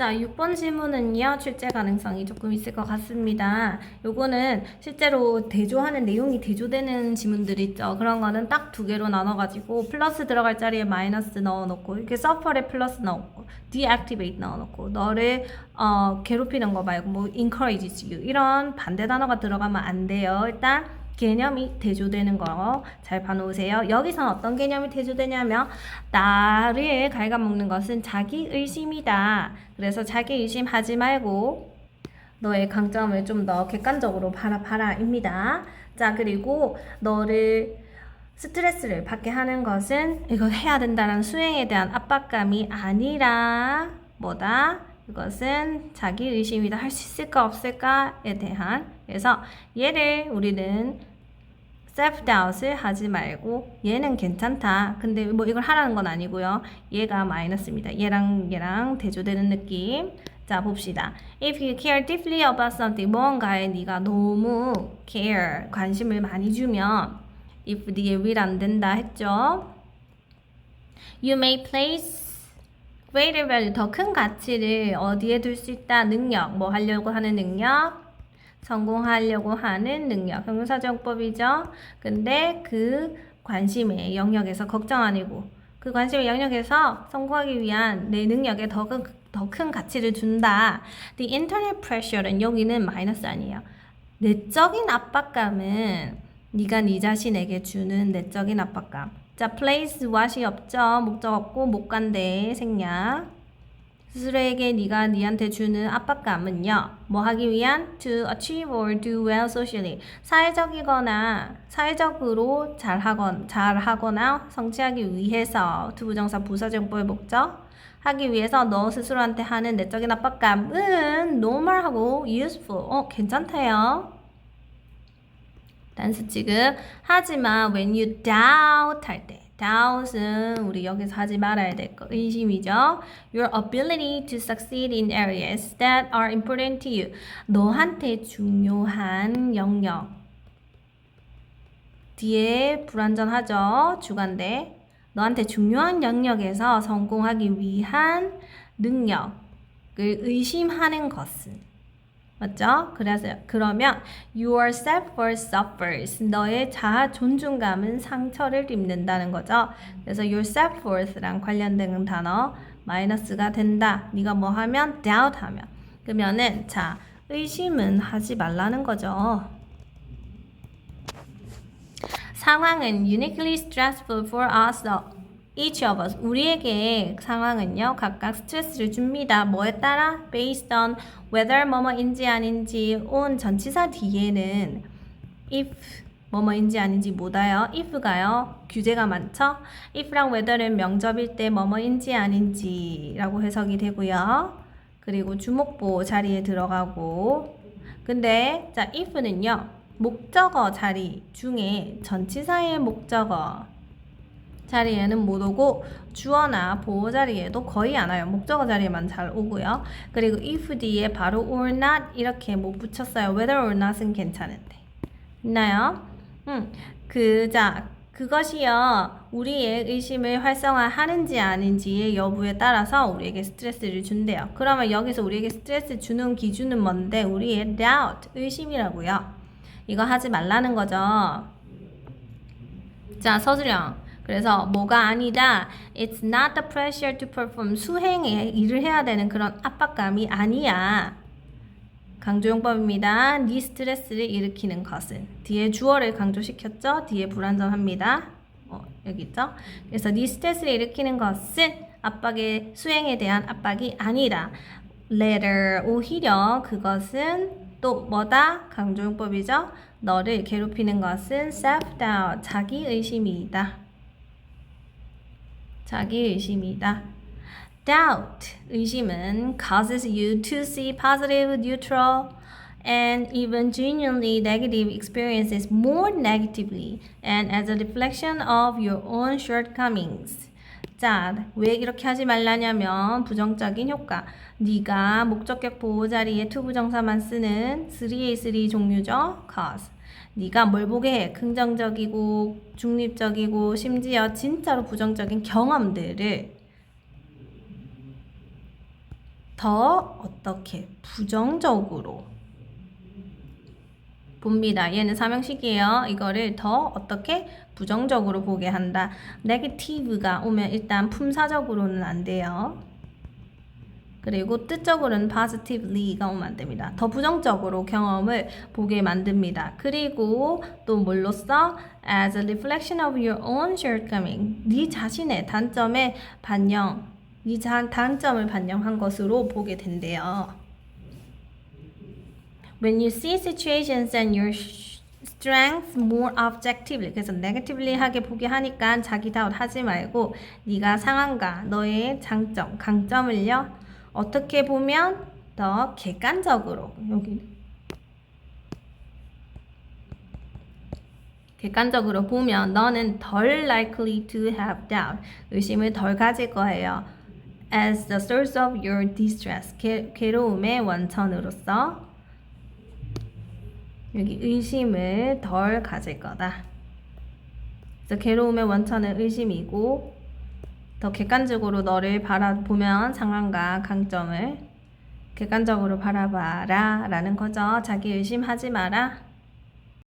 자, 6번 질문은요, 출제 가능성이 조금 있을 것 같습니다. 요거는 실제로 대조하는 내용이 대조되는 지문들 있죠. 그런 거는 딱 두 개로 나눠가지고, 플러스 들어갈 자리에 마이너스 넣어놓고, 이렇게 suffer에 플러스 넣고, deactivate 넣어놓고, 너를, 어, 괴롭히는 거 말고, 뭐, encourages you. 이런 반대 단어가 들어가면 안 돼요. 일단, 개념이 대조되는 거 잘 봐놓으세요. 여기선 어떤 개념이 대조되냐면 나를 갉아먹는 것은 자기 의심이다. 그래서 자기 의심하지 말고 너의 강점을 좀 더 객관적으로 바라봐라입니다. 자 그리고 너를 스트레스를 받게 하는 것은 이거 해야 된다는 수행에 대한 압박감이 아니라 뭐다? 이것은 자기 의심이다. 할 수 있을까 없을까에 대한 그래서 얘를 우리는 self doubt을 하지 말고 얘는 괜찮다. 근데 뭐 이걸 하라는 건 아니고요. 얘가 마이너스입니다. 얘랑 얘랑 대조되는 느낌. 자 봅시다. If you care deeply about something, 뭔가에 네가 너무 care 관심을 많이 주면 if 네의 will 안 된다 했죠. You may place greater value 더 큰 가치를 어디에 둘 수 있다 능력 뭐 하려고 하는 능력 성공하려고 하는 능력 형용사정법이죠 근데 그 관심의 영역에서 걱정 아니고 그 관심의 영역에서 성공하기 위한 내 능력에 더큰 가치를 준다. The internal pressure는 여기는 마이너스 아니에요. 내적인 압박감은 네가 네 자신에게 주는 내적인 압박감. 자, place what이 없죠. 목적 없고 못 간대 생략. 스스로에게 네가 네한테 주는 압박감은요. 뭐 하기 위한 to achieve or do well socially. 사회적이거나 사회적으로 잘하건 잘하거나 성취하기 위해서 투부정사 부사정보의 목적 하기 위해서 너 스스로한테 하는 내적인 압박감은 normal하고 useful. 어, 괜찮대요. 단수 지금 하지만 when you doubt 할 때 doubt은 우리 여기서 하지 말아야 될 거 의심이죠. Your ability to succeed in areas that are important to you. 너한테 중요한 영역. 뒤에 불완전하죠. 주관대. 너한테 중요한 영역에서 성공하기 위한 능력을 의심하는 것은 맞죠? 그래서 그러면 your self-worth suffers. 너의 자아 존중감은 상처를 입는다는 거죠. 그래서 your self-worth랑 관련된 단어 마이너스가 된다. 네가 뭐 하면 doubt 하면 그러면은 자 의심은 하지 말라는 거죠. 상황은 uniquely stressful for us each of us. 우리에게 상황은요, 각각 스트레스를 줍니다. 뭐에 따라? based on whether 뭐뭐인지 아닌지 on 전치사 뒤에는 if 뭐뭐인지 아닌지 뭐다요? if가요. 규제가 많죠? if랑 whether는 명접일 때 뭐뭐인지 아닌지라고 해석이 되고요. 그리고 주목보 자리에 들어가고 근데 자 if는요. 목적어 자리 중에 전치사의 목적어 자리에는 못 오고 주어나 보호 자리에도 거의 안 와요. 목적어 자리에만 잘 오고요. 그리고 if 뒤에 바로 or not 이렇게 못 붙였어요. whether or not은 괜찮은데. 있나요? 음, 그, 자, 그것이요. 우리의 의심을 활성화하는지 아닌지의 여부에 따라서 우리에게 스트레스를 준대요. 그러면 여기서 우리에게 스트레스 주는 기준은 뭔데? 우리의 doubt, 의심이라고요. 이거 하지 말라는 거죠. 자, 서술형. 그래서 뭐가 아니다. It's not the pressure to perform. 수행에 일을 해야 되는 그런 압박감이 아니야. 강조용법입니다. 네 스트레스를 일으키는 것은 뒤에 주어를 강조시켰죠. 뒤에 불완전합니다. 어, 여기 있죠. 그래서 네 스트레스를 일으키는 것은 압박의 수행에 대한 압박이 아니다. Later 오히려 그것은 또 뭐다? 강조용법이죠. 너를 괴롭히는 것은 self-doubt 자기 의심이다. 자기 의심이다. Doubt, 의심은 causes you to see positive, neutral, and even genuinely negative experiences more negatively and as a reflection of your own shortcomings. 자, 왜 이렇게 하지 말라냐면 부정적인 효과. 네가 목적격 보호 자리에 투부정사만 쓰는 3A3 종류죠. cause. 네가 뭘 보게 해? 긍정적이고 중립적이고 심지어 진짜로 부정적인 경험들을 더 어떻게 부정적으로 봅니다. 얘는 삼형식이에요. 이거를 더 어떻게 부정적으로 보게 한다. negative가 오면 일단 품사적으로는 안 돼요. 그리고 뜻적으로는 positively가 오면 안 됩니다. 더 부정적으로 경험을 보게 만듭니다. 그리고 또 뭘로써 as a reflection of your own shortcoming. 네 자신의 단점에 반영, 네 자- 단점을 반영한 것으로 보게 된대요. When you see situations and your strengths more objectively, 그래서 negatively 하게 보게 하니까 자기 다운 하지 말고 네가 상황과 너의 장점, 강점을요 어떻게 보면 더 객관적으로. 여기. 객관적으로 보면 너는 덜 likely to have doubt. 의심을 덜 가질 거예요. As the source of your distress. 괴, 괴로움의 원천으로서. 여기 의심을 덜 가질 거다. 그래서 괴로움의 원천은 의심이고 더 객관적으로 너를 바라보면 상황과 강점을 객관적으로 바라봐라 라는 거죠. 자기 의심하지 마라.